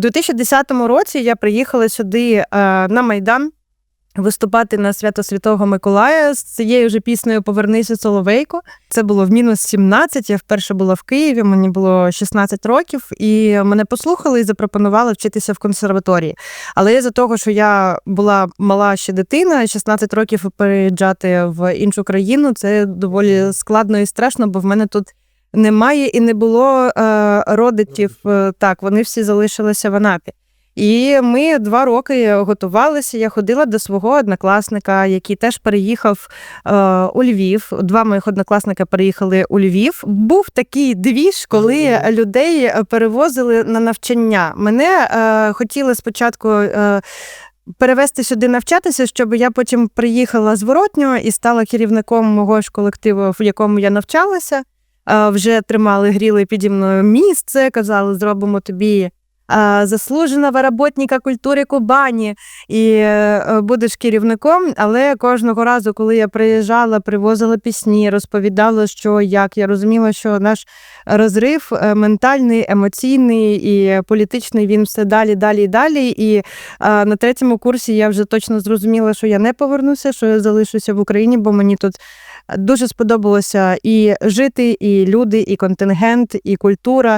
У 2010 році я приїхала сюди е, на Майдан виступати на свято Святого Миколая з цією ж піснею Повернися Соловейко. Це було в мінус 17. Я вперше була в Києві, мені було 16 років, і мене послухали і запропонували вчитися в консерваторії. Але із-за того, що я була мала ще дитина, 16 років переїжджати в іншу країну, це доволі складно і страшно, бо в мене тут. Немає і не було е, родичів. е, Так, вони всі залишилися в Анапі. І ми два роки готувалися. Я ходила до свого однокласника, який теж переїхав е, у Львів. Два моїх однокласника переїхали у Львів. Був такий двіж, коли людей перевозили на навчання. Мене е, хотіли спочатку. Е, Перевести сюди навчатися, щоб я потім приїхала зворотньо і стала керівником мого ж колективу, в якому я навчалася. Е, Вже тримали, гріли піді мною місце, казали, зробимо тобі е, заслуженого роботника культури Кубані і е, будеш керівником. Але кожного разу, коли я приїжджала, привозила пісні, розповідала, що як я розуміла, що наш розрив ментальний, емоційний і політичний він все далі, далі і далі. І на третьому курсі я вже точно зрозуміла, що я не повернуся, що я залишуся в Україні, бо мені тут дуже сподобалося і жити, і люди, і контингент, і культура.